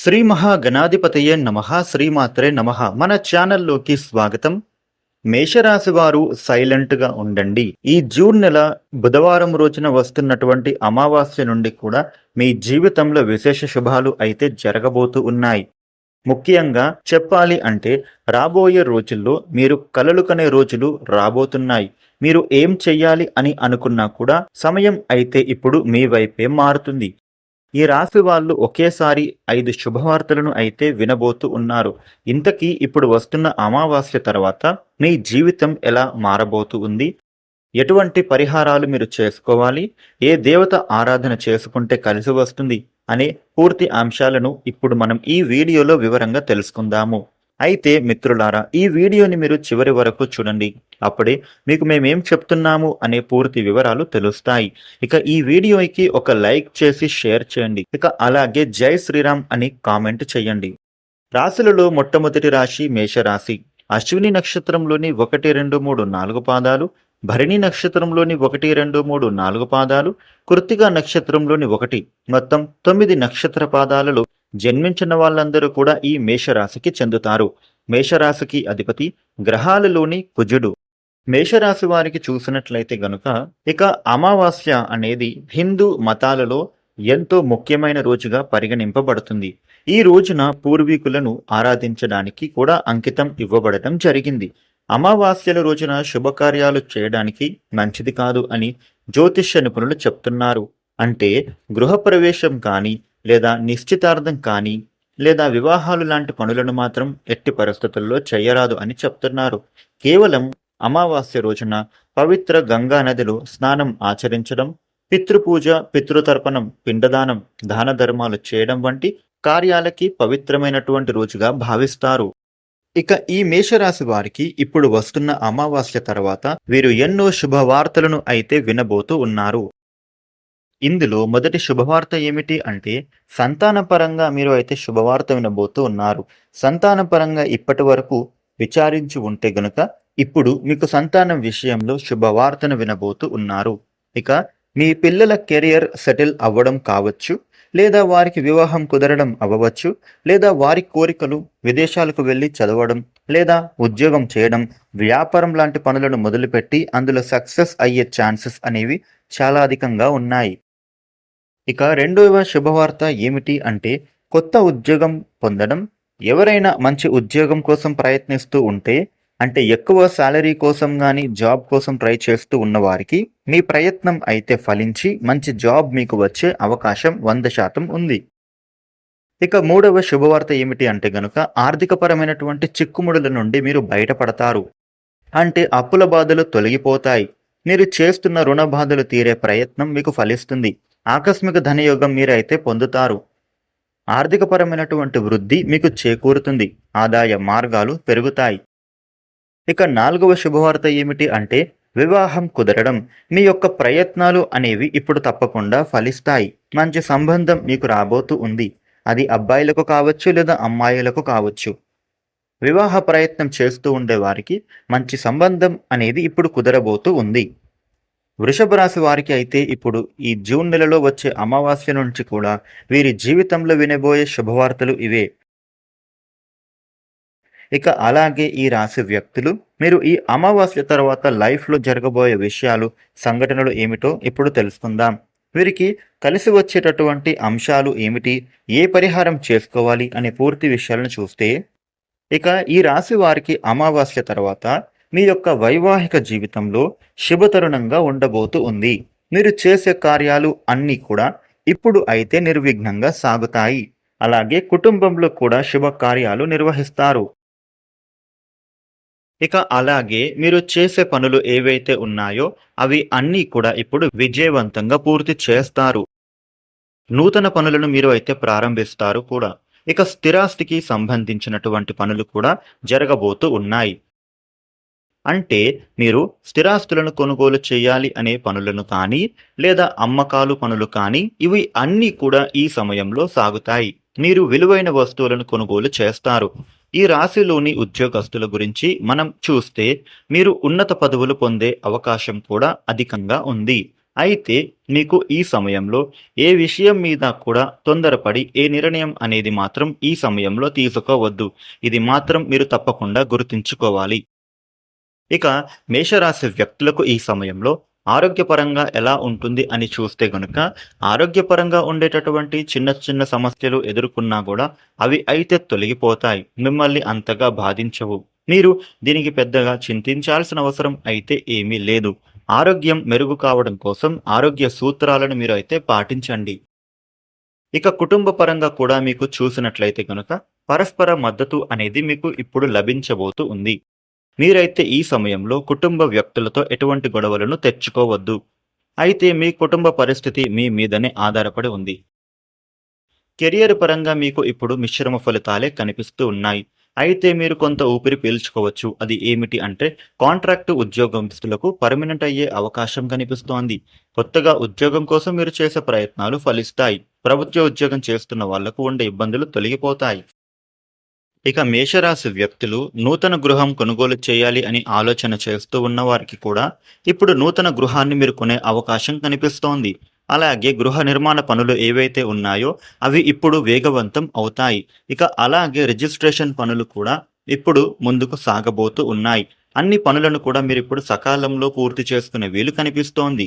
శ్రీ మహాగణాధిపతయే నమ శ్రీమాత్రే నమ. మన ఛానల్లోకి స్వాగతం. మేషరాశి వారు ఉండండి. ఈ జూన్ నెల బుధవారం రోజున వస్తున్నటువంటి అమావాస్య నుండి కూడా మీ జీవితంలో విశేష శుభాలు అయితే జరగబోతూ ఉన్నాయి. ముఖ్యంగా చెప్పాలి అంటే రాబోయే రోజుల్లో మీరు కలలు కనే రోజులు రాబోతున్నాయి. మీరు ఏం చెయ్యాలి అని అనుకున్నా కూడా సమయం అయితే ఇప్పుడు మీ వైపే మారుతుంది. ఈ రాశి వాళ్ళు ఒకేసారి ఐదు శుభవార్తలను అయితే వినబోతూ ఉన్నారు. ఇంతకీ ఇప్పుడు వస్తున్న అమావాస్య తర్వాత మీ జీవితం ఎలా మారబోతూ ఉంది? ఎటువంటి పరిహారాలు మీరు చేసుకోవాలి? ఏ దేవత ఆరాధన చేసుకుంటే కలిసి వస్తుంది? అనే పూర్తి అంశాలను ఇప్పుడు మనం ఈ వీడియోలో వివరంగా తెలుసుకుందాము. అయితే మిత్రులారా ఈ వీడియోని మీరు చివరి వరకు చూడండి. అప్పుడే మీకు మేమేం చెప్తున్నాము అనే పూర్తి వివరాలు తెలుస్తాయి. ఇక ఈ వీడియోకి ఒక లైక్ చేసి షేర్ చేయండి. ఇక అలాగే జై శ్రీరామ్ అని కామెంట్ చేయండి. రాశులలో మొట్టమొదటి రాశి మేషరాశి. అశ్విని నక్షత్రంలోని ఒకటి రెండు మూడు నాలుగు పాదాలు భరణి నక్షత్రంలోని ఒకటి రెండు మూడు నాలుగు పాదాలు కృతిక నక్షత్రంలోని ఒకటి. మొత్తం తొమ్మిది నక్షత్ర పాదాలలో జన్మించిన వాళ్ళందరూ కూడా ఈ మేషరాశికి చెందుతారు. మేషరాశికి అధిపతి గ్రహాలలోని కుజుడు. మేషరాశి వారికి చూసినట్లయితే గనుక ఇక అమావాస్య అనేది హిందూ మతాలలో ఎంతో ముఖ్యమైన రోజుగా పరిగణింపబడుతుంది. ఈ రోజున పూర్వీకులను ఆరాధించడానికి కూడా అంకితం ఇవ్వబడటం జరిగింది. అమావాస్యల రోజున శుభకార్యాలు చేయడానికి మంచిది కాదు అని జ్యోతిష్య నిపుణులు చెప్తున్నారు. అంటే గృహప్రవేశం కానీ లేదా నిశ్చితార్థం కానీ లేదా వివాహాలు లాంటి పనులను మాత్రం ఎట్టి పరిస్థితుల్లో చేయరాదు అని చెప్తున్నారు. కేవలం అమావాస్య రోజున పవిత్ర గంగా నదిలో స్నానం ఆచరించడం పితృపూజ పితృతర్పణం పిండదానం దాన ధర్మాలు చేయడం వంటి కార్యాలకి పవిత్రమైనటువంటి రోజుగా భావిస్తారు. ఇక ఈ మేషరాశి వారికి ఇప్పుడు వస్తున్న అమావాస్య తర్వాత వీరు ఎన్నో శుభవార్తలను అయితే వినబోతూ ఉన్నారు. ఇందులో మొదటి శుభవార్త ఏమిటి అంటే సంతానపరంగా మీరు అయితే శుభవార్త వినబోతూ ఉన్నారు. సంతానపరంగా ఇప్పటి వరకు విచారించి ఉంటే గనుక ఇప్పుడు మీకు సంతానం విషయంలో శుభవార్తను వినబోతూ ఉన్నారు. ఇక మీ పిల్లల కెరియర్ సెటిల్ అవ్వడం కావచ్చు లేదా వారికి వివాహం కుదరడం అవ్వవచ్చు లేదా వారి కోరికలు విదేశాలకు వెళ్ళి చదవడం లేదా ఉద్యోగం చేయడం వ్యాపారం లాంటి పనులను మొదలుపెట్టి అందులో సక్సెస్ అయ్యే ఛాన్సెస్ అనేవి చాలా అధికంగా ఉన్నాయి. ఇక రెండవ శుభవార్త ఏమిటి అంటే కొత్త ఉద్యోగం పొందడం. ఎవరైనా మంచి ఉద్యోగం కోసం ప్రయత్నిస్తూ ఉంటే అంటే ఎక్కువ శాలరీ కోసం కానీ జాబ్ కోసం ట్రై చేస్తూ ఉన్నవారికి మీ ప్రయత్నం అయితే ఫలించి మంచి జాబ్ మీకు వచ్చే అవకాశం వంద శాతం ఉంది. ఇక మూడవ శుభవార్త ఏమిటి అంటే గనుక ఆర్థికపరమైనటువంటి చిక్కుముడుల నుండి మీరు బయటపడతారు. అంటే అప్పుల బాధలు తొలగిపోతాయి. మీరు చేస్తున్న రుణ బాధలు తీరే ప్రయత్నం మీకు ఫలిస్తుంది. ఆకస్మిక ధనయోగం మీరైతే పొందుతారు. ఆర్థికపరమైనటువంటి వృద్ధి మీకు చేకూరుతుంది. ఆదాయ మార్గాలు పెరుగుతాయి. ఇక నాలుగవ శుభవార్త ఏమిటి అంటే వివాహం కుదరడం. మీ యొక్క ప్రయత్నాలు అనేవి ఇప్పుడు తప్పకుండా ఫలిస్తాయి. మంచి సంబంధం మీకు రాబోతూ ఉంది. అది అబ్బాయిలకు కావచ్చు లేదా అమ్మాయిలకు కావచ్చు. వివాహ ప్రయత్నం చేస్తూ ఉండే వారికి మంచి సంబంధం అనేది ఇప్పుడు కుదరబోతూ ఉంది. వృషభ రాశి వారికి అయితే ఇప్పుడు ఈ జూన్ నెలలో వచ్చే అమావాస్య నుంచి కూడా వీరి జీవితంలో వినబోయే శుభవార్తలు ఇవే. ఇక అలాగే ఈ రాశి వ్యక్తులు మీరు ఈ అమావాస్య తర్వాత లైఫ్లో జరగబోయే విషయాలు సంఘటనలు ఏమిటో ఇప్పుడు తెలుసుకుందాం. వీరికి కలిసి వచ్చేటటువంటి అంశాలు ఏమిటి ఏ పరిహారం చేసుకోవాలి అనే పూర్తి విషయాలను చూస్తే ఇక ఈ రాశి వారికి అమావాస్య తర్వాత మీ యొక్క వైవాహిక జీవితంలో శుభతరుణంగా ఉండబోతూ ఉంది. మీరు చేసే కార్యాలు అన్నీ కూడా ఇప్పుడు అయితే నిర్విఘ్నంగా సాగుతాయి. అలాగే కుటుంబంలో కూడా శుభకార్యాలు నిర్వహిస్తారు. ఇక అలాగే మీరు చేసే పనులు ఏవైతే ఉన్నాయో అవి అన్నీ కూడా ఇప్పుడు విజయవంతంగా పూర్తి చేస్తారు. నూతన పనులను మీరు అయితే ప్రారంభిస్తారు కూడా. ఇక స్థిరాస్తికి సంబంధించినటువంటి పనులు కూడా జరగబోతూ ఉన్నాయి. అంటే మీరు స్థిరాస్తులను కొనుగోలు చేయాలి అనే పనులను కానీ లేదా అమ్మకాలు పనులు కానీ ఇవి అన్నీ కూడా ఈ సమయంలో సాగుతాయి. మీరు విలువైన వస్తువులను కొనుగోలు చేస్తారు. ఈ రాశిలోని ఉద్యోగస్తుల గురించి మనం చూస్తే మీరు ఉన్నత పదవులు పొందే అవకాశం కూడా అధికంగా ఉంది. అయితే మీకు ఈ సమయంలో ఏ విషయం మీద కూడా తొందరపడి ఏ నిర్ణయం అనేది మాత్రం ఈ సమయంలో తీసుకోవద్దు. ఇది మాత్రం మీరు తప్పకుండా గుర్తుంచుకోవాలి. ఇక మేషరాశి వ్యక్తులకు ఈ సమయంలో ఆరోగ్యపరంగా ఎలా ఉంటుంది అని చూస్తే గనుక ఆరోగ్యపరంగా ఉండేటటువంటి చిన్న చిన్న సమస్యలు ఎదుర్కొన్నా కూడా అవి అయితే తొలగిపోతాయి మిమ్మల్ని అంతగా బాధించవు. మీరు దీనికి పెద్దగా చింతించాల్సిన అవసరం అయితే ఏమీ లేదు. ఆరోగ్యం మెరుగు కావడం కోసం ఆరోగ్య సూత్రాలను మీరు అయితే పాటించండి. ఇక కుటుంబ పరంగా కూడా మీకు చూసినట్లయితే కనుక పరస్పర మద్దతు అనేది మీకు ఇప్పుడు లభించబోతూ ఉంది. మీరైతే ఈ సమయంలో కుటుంబ వ్యక్తులతో ఎటువంటి గొడవలను తెచ్చుకోవద్దు. అయితే మీ కుటుంబ పరిస్థితి మీ మీదనే ఆధారపడి ఉంది. కెరియర్ పరంగా మీకు ఇప్పుడు మిశ్రమ ఫలితాలే కనిపిస్తూ ఉన్నాయి. అయితే మీరు కొంత ఊపిరి పీల్చుకోవచ్చు. అది ఏమిటి అంటే కాంట్రాక్ట్ ఉద్యోగస్తులకు పర్మనెంట్ అయ్యే అవకాశం కనిపిస్తోంది. కొత్తగా ఉద్యోగం కోసం మీరు చేసే ప్రయత్నాలు ఫలిస్తాయి. ప్రభుత్వ ఉద్యోగం చేస్తున్న వాళ్ళకు ఉండే ఇబ్బందులు తొలగిపోతాయి. ఇక మేషరాశి వ్యక్తులు నూతన గృహం కొనుగోలు చేయాలి అని ఆలోచన చేస్తూ ఉన్న వారికి కూడా ఇప్పుడు నూతన గృహాన్ని మీరు కొనే అవకాశం కనిపిస్తోంది. అలాగే గృహ నిర్మాణ పనులు ఏవైతే ఉన్నాయో అవి ఇప్పుడు వేగవంతం అవుతాయి. ఇక అలాగే రిజిస్ట్రేషన్ పనులు కూడా ఇప్పుడు ముందుకు సాగబోతూ ఉన్నాయి. అన్ని పనులను కూడా మీరు ఇప్పుడు సకాలంలో పూర్తి చేసుకునే వీలు కనిపిస్తోంది.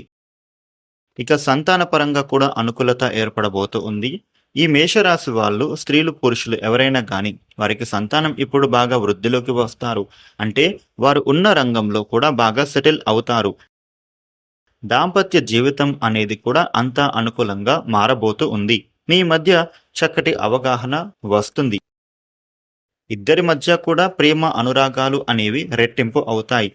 ఇక సంతాన పరంగా కూడా అనుకూలత ఏర్పడబోతూ ఉంది. ఈ మేషరాశి వాళ్ళు స్త్రీలు పురుషులు ఎవరైనా కానీ వారికి సంతానం ఇప్పుడు బాగా వృద్ధిలోకి వస్తారు. అంటే వారు ఉన్న రంగంలో కూడా బాగా సెటిల్ అవుతారు. దాంపత్య జీవితం అనేది కూడా అంతా అనుకూలంగా మారబోతూ ఉంది. మీ మధ్య చక్కటి అవగాహన వస్తుంది. ఇద్దరి మధ్య కూడా ప్రేమ అనురాగాలు అనేవి రెట్టింపు అవుతాయి.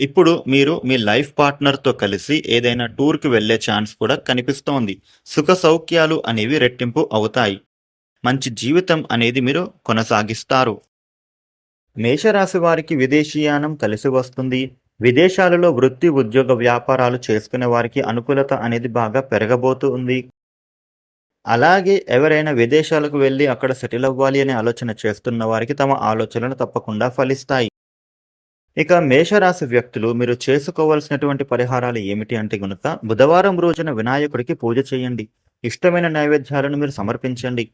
ఇప్పుడు మీరు మీ లైఫ్ పార్ట్నర్తో కలిసి ఏదైనా టూర్కి వెళ్ళే ఛాన్స్ కూడా కనిపిస్తోంది. సుఖ సౌఖ్యాలు అనేవి రెట్టింపు అవుతాయి. మంచి జీవితం అనేది మీరు కొనసాగిస్తారు. మేషరాశి వారికి విదేశీయానం కలిసి వస్తుంది. విదేశాలలో వృత్తి ఉద్యోగ వ్యాపారాలు చేసుకునే వారికి అనుకూలత అనేది బాగా పెరగబోతూ ఉంది అలాగే ఎవరైనా విదేశాలకు వెళ్ళి అక్కడ సెటిల్ అవ్వాలి అనే ఆలోచన చేస్తున్న వారికి తమ ఆలోచనలు తప్పకుండా ఫలిస్తాయి. ఇక మేషరాశి వ్యక్తులు మీరు చేసుకోవాల్సినటువంటి పరిహారాలు ఏమిటి అంటే గనుక బుధవారం రోజున వినాయకుడికి పూజ చేయండి. ఇష్టమైన నైవేద్యాలను మీరు సమర్పించండి.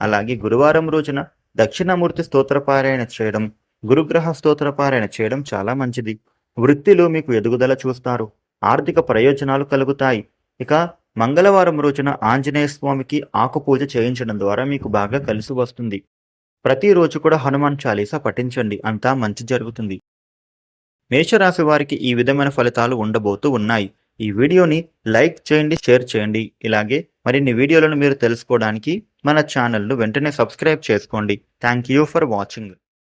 అలాగే గురువారం రోజున దక్షిణామూర్తి స్తోత్రపారాయణ చేయడం గురుగ్రహ స్తోత్రపారాయణ చేయడం చాలా మంచిది. వృత్తిలో మీకు ఎదుగుదల చూస్తారు. ఆర్థిక ప్రయోజనాలు కలుగుతాయి. ఇక మంగళవారం రోజున ఆంజనేయ స్వామికి ఆకు పూజ చేయించడం ద్వారా మీకు బాగా కలిసి వస్తుంది. ప్రతిరోజు కూడా హనుమాన్ చాలీసా పఠించండి. అంతా మంచి జరుగుతుంది. మేషరాశి వారికి ఈ విధమైన ఫలితాలు ఉండబోతూ ఉన్నాయి. ఈ వీడియోని లైక్ చేయండి షేర్ చేయండి. ఇలాగే మరిన్ని వీడియోలను మీరు తెలుసుకోవడానికి మన ఛానల్ను వెంటనే సబ్స్క్రైబ్ చేసుకోండి. Thank you for watching.